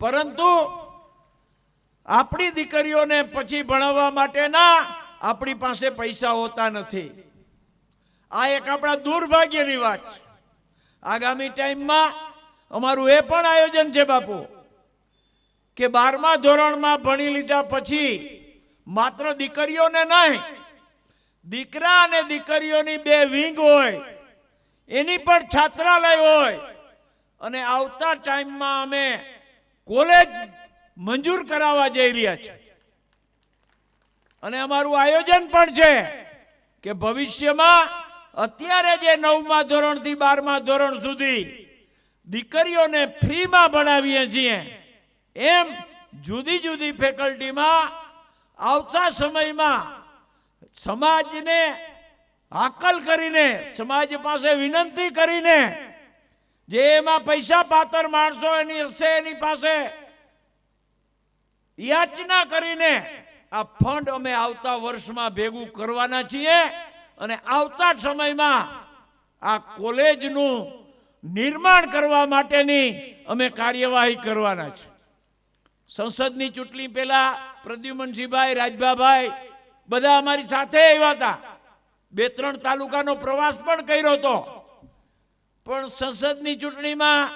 પરંતુ આપણી દીકરીઓને પછી ભણાવવા માટેના આપણી પાસે પૈસા હોતા નથી. આ એક આપણા દુર્ભાગ્યની વાત છે. આગામી ટાઈમમાં અમારું એ પણ આયોજન છે બાપુ, કે બારમા ધોરણમાં ભણી લીધા પછી માત્ર દીકરીઓને નહીં, દીકરા અને દીકરીઓની બે વિંગ હોય, એની પણ છાત્રાલય હોય, અને આવતા ટાઈમમાં અમે કોલેજ મંજૂર કરાવવા જઈ રહ્યા છે. અને અમારું આયોજન પણ છે કે ભવિષ્યમાં અત્યારે જે નવમા ધોરણથી બારમા ધોરણ સુધી દીકરીઓને ફ્રીમાં ભણાવીએ છીએ, એમ જુદી જુદી ફેકલ્ટીમાં આવતા સમયમાં સમાજને હાકલ કરીને, સમાજ પાસે વિનંતી કરીને જે એમાં પૈસા પાતર માણસો એની હશે, એની પાસે. યાચના કરીને આ ફંડ અમે આવતા વર્ષમાં ભેગું કરવાના છીએ અને આવતા સમયમાં આ કોલેજનું નિર્માણ કરવા માટેની અમે કાર્યવાહી કરવાના છે સંસદની ચૂંટણી પહેલા પ્રદ્યુમનસિંહભાઈ, રાજભાભાઈ બધા અમારી સાથે આવ્યા હતા. બે ત્રણ તાલુકાનો પ્રવાસ પણ કર્યો હતો. પણ સંસદની ચૂંટણીમાં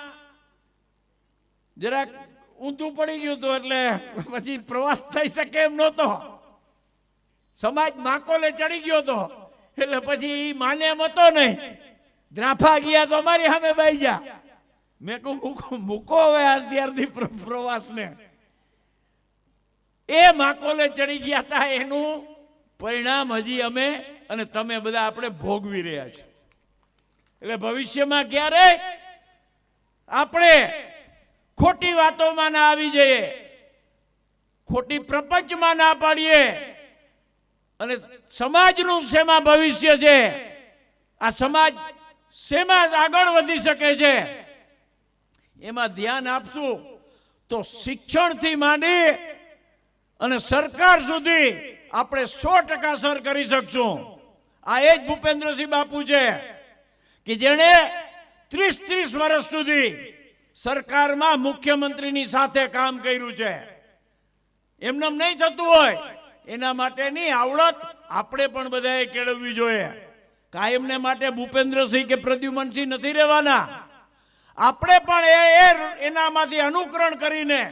જરાક ઊંધું પડી ગયું હતું એટલે પછી પ્રવાસ થઈ શકે એમ નહોતો. સમાજ માકોલે ચડી ગયો હતો. એટલે પછી એ માને એમ હતો નહીં. દ્રાફા ગયા તો અમારી સામે બાઈ જા મેં કહું મૂકો મૂકો હવે અત્યારથી પ્રવાસને. એ માકોલે ચડી ગયા હતા એનું પરિણામ હજી અમે અને તમે બધા આપણે ભોગવી રહ્યા છીએ. એટલે ભવિષ્યમાં ક્યારે આપણે ખોટી વાતોમાં ના આવી જઈએ, ખોટી પ્રપંચમાં ના પાડીએ અને સમાજનું શેમાં ભવિષ્ય છે, આ સમાજ શેમાં આગળ વધી શકે છે, એમાં ધ્યાન આપશું તો શિક્ષણથી માંડી અને સરકાર સુધી આપણે સો ટકા સર કરી શકશું. આ એ જ ભૂપેન્દ્રસિંહ બાપુ છે. કે જેણે ત્રીસ ત્રીસ વર્ષ સુધી સરકારમાં મુખ્યમંત્રીની સાથે કામ કર્યું છે. એમને નહીં થતું હોય, એના માટેની આવડત આપણે પણ બધાએ કેળવવી જોઈએ. કાયમને માટે ભૂપેન્દ્રસિંહ કે પ્રદ્યુમનસિંહ નથી રહેવાના. આપણે પણ એ એનામાંથી અનુકરણ કરીને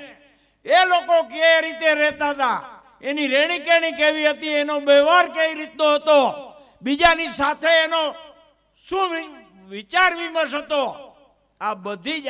એ લોકો કે રીતે રહેતા હતા, એની રેણી કેણી કેવી હતી, એનો વ્યવહાર કઈ રીતનો હતો, બીજાની સાથે એનો શું વિચાર વિમર્શ હતો? આ બધી જ